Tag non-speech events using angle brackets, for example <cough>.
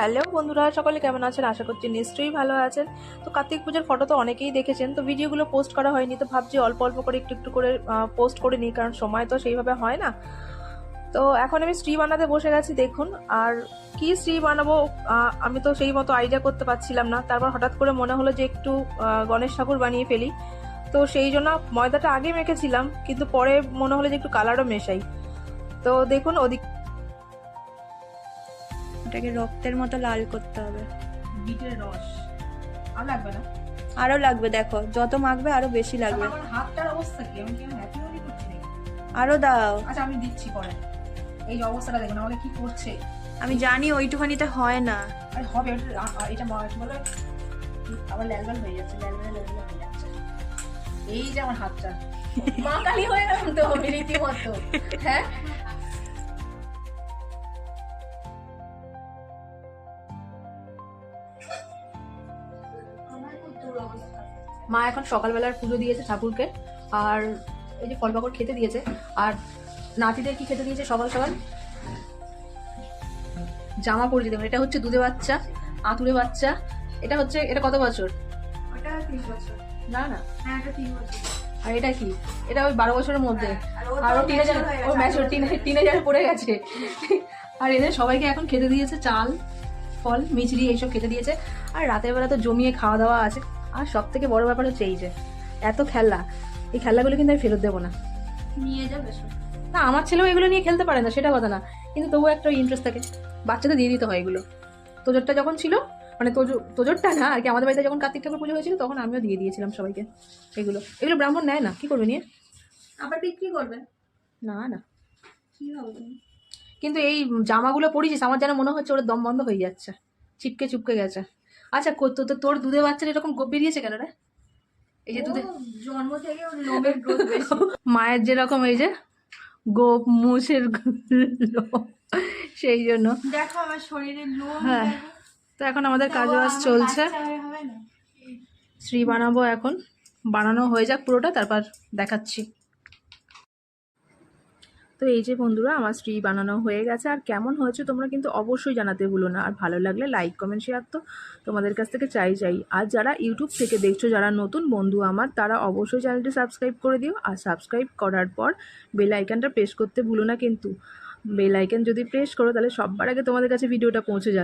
Hello বন্ধুরা, সকলে কেমন আছেন? আশা করছি নিশ্চয়ই ভালো আছেন। তো কার্তিক পুজোর ফটো তো অনেকেই দেখেছেন, তো ভিডিওগুলো পোস্ট করা হয়নি, তো ভাবছি অল্প অল্প করে একটু একটু করে পোস্ট করে নিই, কারণ সময় তো সেইভাবে হয় না। তো এখন আমি শ্রী বানাতে বসে গেছি, দেখুন, আর কি শ্রী বানাবো আমি তো সেই মতো আইডিয়া করতে পারছিলাম না। তারপর হঠাৎ করে মনে হলো যে একটু গণেশ ঠাকুর বানিয়ে ফেলি। তো সেই জন্য ময়দাটা আগে মেখেছিলাম, কিন্তু পরে মনে হলো যে একটু কালারও মেশাই। তো দেখুন, ওদিক ওটাকে রক্তের মতো লাল করতে হবে। বিটের রস। আর লাগবে না? আরও লাগবে দেখো যত মাখবে আরও বেশি লাগবে। আমার হাতটার অবস্থা কি? আমি কি হ্যাপি হলি করছি? আরও দাও। আচ্ছা আমি দিচ্ছি পরে। এই অবস্থাটা দেখুন আমাকে কি করছে? আমি জানি ওইটুখানিতে হয় না। আরে হবে এটা এটা বলে? আবার ল্যালবাল হয়ে যাচ্ছে ল্যালবাল ল্যালবাল হয়ে যাচ্ছে। এই যে আমার হাতটা। মা কালী হয়ে গেলাম তো রীতিমতো। হ্যাঁ? মা এখন সকালবেলার পুজো দিয়েছে ঠাকুরকে আর এই যে ফল পাকড় খেতে দিয়েছে আর নাতিদের কি খেতে দিয়েছে সকাল সকাল? জামা পরিয়ে দেবেন এটা হচ্ছে দুধে বাচ্চা আতুরে বাচ্চা। এটা হচ্ছে এটা কত বছর? ওটা তিন বছর। না না। হ্যাঁ এটা তিন বছর। আর এটা কি? এটা ওই বারো বছরের মধ্যে। আর ও টিনেজার হয়ে ও গেছে, টিনেজারে পড়ে গেছে। আর এদের সবাইকে এখন খেতে দিয়েছে চাল ফল মিচড়ি এইসব খেতে দিয়েছে। আর রাতের বেলা তো জমিয়ে খাওয়া দাওয়া আছে। আর সব থেকে বড় ব্যাপার হচ্ছে এই যে এত খেলা এই খেলাগুলো কিন্তু আমি ফেরত দেবো না। নিয়ে যাবে না আমার ছেলেও এগুলো নিয়ে খেলতে পারে না সেটা কথা না। কিন্তু তবুও একটা ইন্টারেস্ট থাকে বাচ্চাদের দিয়ে দিতে হয় এগুলো। তোজোরটা যখন ছিল মানে তোজো তোজোরটা না আর কি আমাদের বাড়িতে যখন কার্তিক ঠাকুর পুজো হয়েছিল তখন আমিও দিয়ে দিয়েছিলাম সবাইকে এগুলো। এগুলো ব্রাহ্মণ নেয় না কি করবে নিয়ে? আবার বিক্রি করবে? না না। কি হবে? কিন্তু এই জামাগুলো পরিছিস আমার যেন মনে হচ্ছে ওর দম বন্ধ হয়ে যাচ্ছে চিপকে চুপকে গেছে। আচ্ছা তো তোর দুধে বাচ্চার এরকম গোপ বেরিয়েছে কেন রে? এই যে দুধে জন্ম থেকে লোমের গ্রোথ বেশি। <laughs> মায়ের যেরকম এই যে গোপ মুষের সেই জন্য। দেখো আমার শরীরের লোম হ্যাঁ তো এখন আমাদের কাজ বাজ চলছে। শ্রী বানাবো এখন। বানানো হয়ে যাক পুরোটা তারপর দেখাচ্ছি। তো এই যে বন্ধুরা, আমার স্ত্রী বানানো হয়ে গেছে। আর কেমন হয়েছে তোমরা কিন্তু অবশ্যই জানাতে ভুলো না। আর ভালো লাগলে লাইক কমেন্ট শেয়ার তো তোমাদের কাছ থেকে চাই চাই। আর যারা ইউটিউব থেকে দেখছ, যারা নতুন বন্ধু আমার, তারা অবশ্যই চ্যানেলটি সাবস্ক্রাইব করে দিও। আর সাবস্ক্রাইব করার পর বেল আইকনটা প্রেস করতে ভুলো না কিন্তু। বেল আইকন যদি প্রেস করো, তাহলে সবার আগে তোমাদের কাছে ভিডিওটা পৌঁছে যাবে।